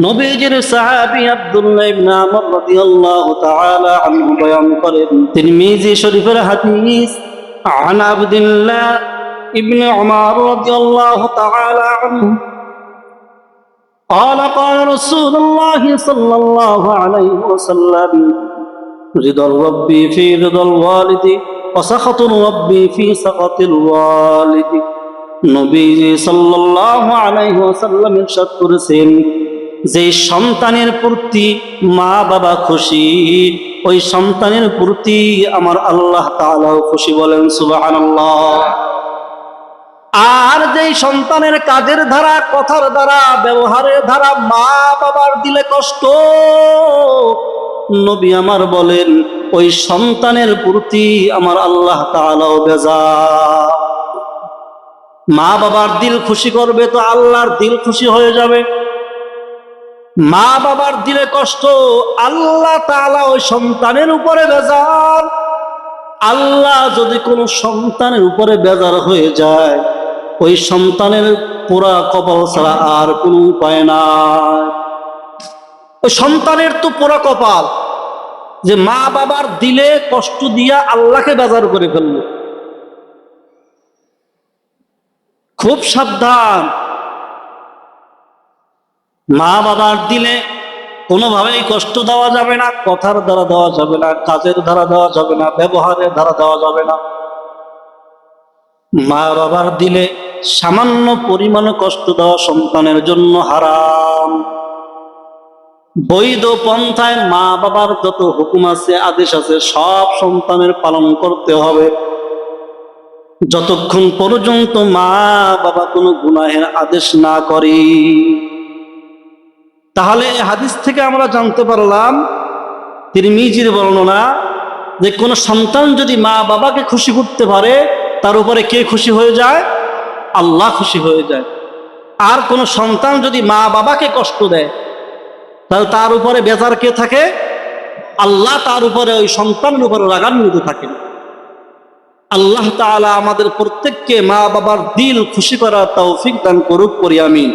নবীজির সাহাবী আব্দুল্লাহ ইবনে আমর রাদিয়াল্লাহু তাআলা আনহু বয়ান করেন তিরমিজি শরীফের হাদিস عن عبد الله ابن عمر رضي الله تعالى عنه قال قال رسول الله صلى الله عليه وسلم رضا الرب في رضا الوالد وسخط الرب في سخط الوالد নবীজি সাল্লাল্লাহু আলাইহি ওয়াসাল্লাম ইরশাদ করেছেন যে সন্তানের প্রতি মা বাবা খুশি, ওই সন্তানের প্রতি আমার আল্লাহ তাআলাও খুশি বলেন, সুবহানাল্লাহ। আর যেই সন্তানের কাজের ধারা, কথার দ্বারা ব্যবহারের ধারা মা বাবার দিলে কষ্ট, নবী আমার বলেন, ওই সন্তানের প্রতি আমার আল্লাহ তাআলাও বেজা মা বাবার দিল খুশি করবে তো আল্লাহর দিল খুশি হয়ে যাবে। মা বাবার দিলে কষ্ট, আল্লাহ তালা ওই সন্তানের উপরে বেজার। আল্লাহ যদি কোনো সন্তানের উপরে বেজার হয়ে যায়, ওই সন্তানের পুরা কপাল ছাড়া আর কোনো উপায় নাই। ওই সন্তানের তো পুরা কপাল, যে মা বাবার দিলে কষ্ট দিয়া আল্লাহকে বেজার করে ফেলল। খুব সাবধান মা বাবার দিলে কোনোভাবেই কষ্ট দেওয়া যাবে না, কথার দ্বারা দেওয়া যাবে না, কাজের দ্বারা দেওয়া যাবে না, ব্যবহারের দ্বারা দেওয়া যাবে না। মা বাবার দিলে সামান্য পরিমাণে কষ্ট দেওয়া সন্তানের জন্য হারাম। বৈধ পন্থায় মা বাবার যত হুকুম আছে, আদেশ আছে, সব সন্তানের পালন করতে হবে। যতক্ষণ পর্যন্ত মা বাবা কোনো গুনাহের আদেশ না করে তাহলে এই হাদিস থেকে আমরা জানতে পারলাম, তিরমিজির বর্ণনা যে কোনো সন্তান যদি মা বাবাকে খুশি করতে পারে, তার উপরে কে খুশি হয়ে যায়? আল্লাহ খুশি হয়ে যায়। আর কোনো সন্তান যদি মা বাবাকে কষ্ট দেয়, তাহলে তার উপরে বেজার কে থাকে? আল্লাহ তার উপরে ওই সন্তানের উপরে রাগান্বিত থাকেন আল্লাহ তাআলা আমাদের প্রত্যেককে মা বাবার দিল খুশি করার তৌফিক দান করুক করি, আমিন।